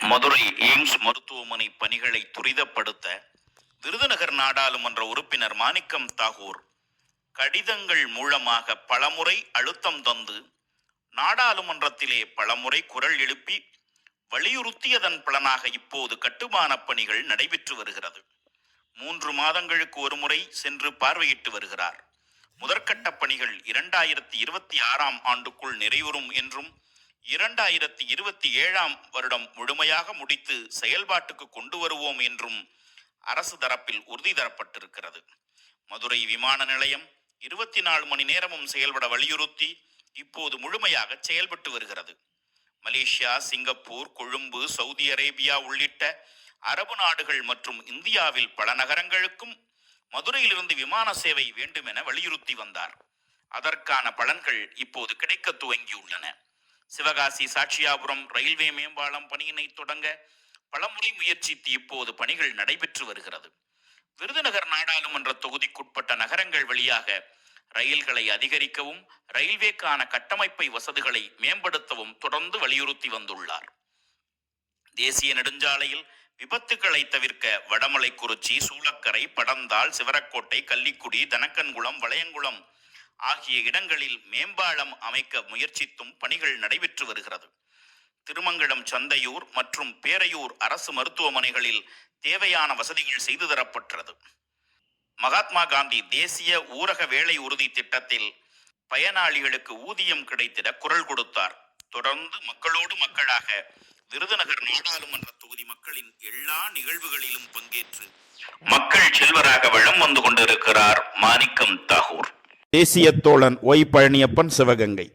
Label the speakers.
Speaker 1: Madurai AIIMS மருத்துவமனை பணிகளை துரிதப்படுத்த விருதுநகர் நாடாளுமன்ற உறுப்பினர் மாணிக்கம் தாகூர் கடிதங்கள் மூலமாக பலமுறை அழுத்தம் தந்து நாடாளுமன்றத்திலே பலமுறை குரல் எழுப்பி வலியுறுத்தியதன் பலனாக இப்போது கட்டுமானப் பணிகள் நடைபெற்று வருகிறது. மூன்று மாதங்களுக்கு ஒருமுறை சென்று பார்வையிட்டு வருகிறார். முதற்கட்ட பணிகள் இரண்டாயிரத்தி இருபத்தி ஆறாம் ஆண்டுக்குள் நிறைவுறும் என்றும் இரண்டாயிரத்தி இருபத்தி ஏழாம் வருடம் முழுமையாக முடித்து செயல்பாட்டுக்கு கொண்டு வருவோம் என்றும் அரசு தரப்பில் உறுதி தரப்பட்டிருக்கிறது. மதுரை விமான நிலையம் இருபத்தி நாலு மணி நேரமும் செயல்பட வலியுறுத்தி இப்போது முழுமையாக செயல்பட்டு வருகிறது. Malaysia Singapore Colombo Saudi Arabia உள்ளிட்ட அரபு நாடுகள் மற்றும் இந்தியாவில் பல நகரங்களுக்கும் மதுரையிலிருந்து விமான சேவை வேண்டும் என வலியுறுத்தி வந்தார். அதற்கான பலன்கள் இப்போது கிடைக்க துவங்கியுள்ளன. சிவகாசி சாட்சியாபுரம் ரயில்வே மேம்பாலம் பணியினை தொடங்க பலமுறை முயற்சித்து இப்போது பணிகள் நடைபெற்று வருகிறது. விருதுநகர் நாடாளுமன்ற தொகுதிக்குட்பட்ட நகரங்கள் வழியாக ரயில்களை அதிகரிக்கவும் ரயில்வேக்கான கட்டமைப்பை வசதிகளை மேம்படுத்தவும் தொடர்ந்து வலியுறுத்தி வந்துள்ளார். தேசிய நெடுஞ்சாலையில் விபத்துகளை தவிர்க்க வடமலை குறிச்சி சூளக்கரை படந்தால் சிவரக்கோட்டை கள்ளிக்குடி தனக்கன்குளம் வளையங்குளம் ஆகிய இடங்களில் மேம்பாலம் அமைக்க முயற்சித்தும் பணிகள் நடைபெற்று வருகிறது. திருமங்கலம் சந்தையூர் மற்றும் பேரையூர் அரசு மருத்துவமனைகளில் தேவையான வசதிகள் செய்து தரப்பட்டது. மகாத்மா காந்தி தேசிய ஊரக வேலை உறுதி திட்டத்தில் பயனாளிகளுக்கு ஊதியம் கிடைத்திட குரல் கொடுத்தார். தொடர்ந்து மக்களோடு மக்களாக விருதுநகர் நாடாளுமன்ற தொகுதி மக்களின் எல்லா நிகழ்வுகளிலும் பங்கேற்று மக்கள் செல்வராக வளம் வந்து கொண்டிருக்கிறார் மாணிக்கம் தாகூர்.
Speaker 2: தேசிய தோழன் ஒய் பழனியப்பன் சிவகங்கை.